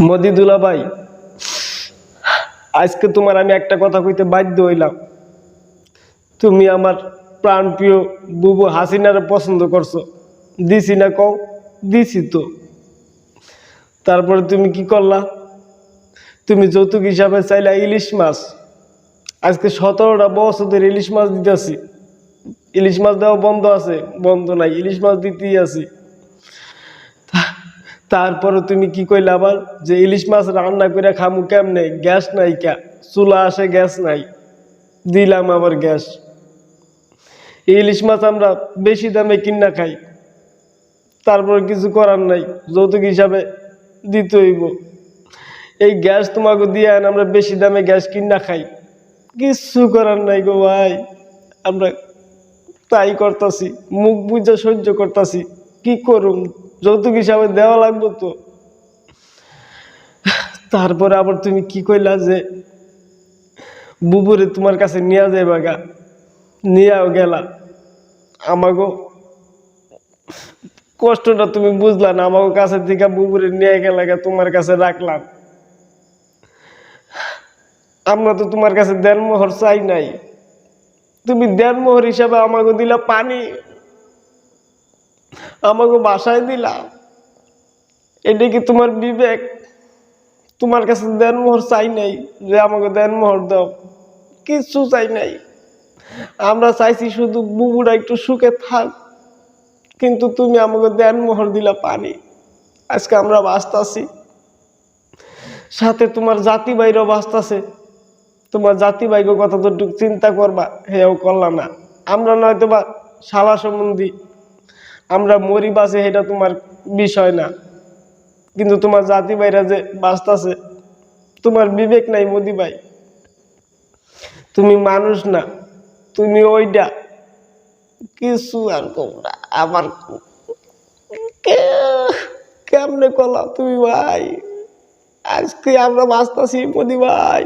মোদি ভাই, আজকে তোমার আমি একটা কথা কইতে বাধ্য হইলাম। তুমি আমার প্রাণপ্রিয় বুবু হাসিনারে পছন্দ করছ। দিছি না কও? দিছি তো। তারপরে তুমি কি করলা? তুমি যৌতুক হিসাবে চাইলা ইলিশ মাছ। আজকে সতেরোটা বছর ধরে ইলিশ মাছ দিতেছি। ইলিশ মাছ দেওয়া বন্ধ আছে, বন্ধ নাই, ইলিশ মাছ দিতেই আছি। তারপরে তুমি কি কইলে আবার? যে ইলিশ মাছ রান্না করে খামু কেমনে? গ্যাস নাই কা। চুলা আসে গ্যাস নাই। দিলাম আবার গ্যাস। ইলিশ মাছ আমরা বেশি দামে কিনা খাই। তারপর কিছু করার নাই। যৌতুক হিসাবে দিতে হইব। এই গ্যাস তোমাকে দিয়ে আমরা বেশি দামে গ্যাস কিনা খাই। কিছু করার নাই গো ভাই। আমরা তাই করতাছি। মুখ বুঝে সহ্য করতাছি। কি করুম? যৌতুক হিসাবে দেওয়া লাগবো তো। তারপরে আবার তুমি কি কইলা যে, বুবুরে তোমার কাছে নিয়ে যাইবা গা, নিয়েও গেলা। আমাকে কষ্টটা তুমি বুঝলা না আমাকে কাছে থেকে বুবুরে নিয়ে গেলা গা, তোমার কাছে রাখলাম। আমরা তো তোমার কাছে দেড় মোহর চাই নাই। তুমি দেড় মোহর হিসাবে আমাকে দিলা পানি। আমাকে বাসায় দিলা। এটা কি তোমার বিবেক? তোমার কাছে দেনমোহর চাই নাই যে আমাকে দেনমোহর দাও। কিছু চাই নাই। আমরা চাইছি শুধু বুবুরা একটু সুখে থাক, কিন্তু তুমি আমাকে দেনমোহর দিলা পানি। আজকে আমরা বাঁচতাছি। সাথে তোমার জাতি বাইরেও বাঁচতাছে। তোমার জাতি বাইক কথা তো চিন্তা করবা হেও করলা না। আমরা নয়তো বা শালা সম্বন্ধী আমরা মরি বাসে এটা তোমার বিষয় না। কিন্তু তোমার জাতি ভাইরা যে বাঁচতাছে, তোমার বিবেক নাই মোদি ভাই। তুমি মানুষ না, তুমি ওইটা কিছু আর তোমরা আমার কেমনে কলা তুমি ভাই? আজকে আমরা বাঁচতাছি মোদি ভাই।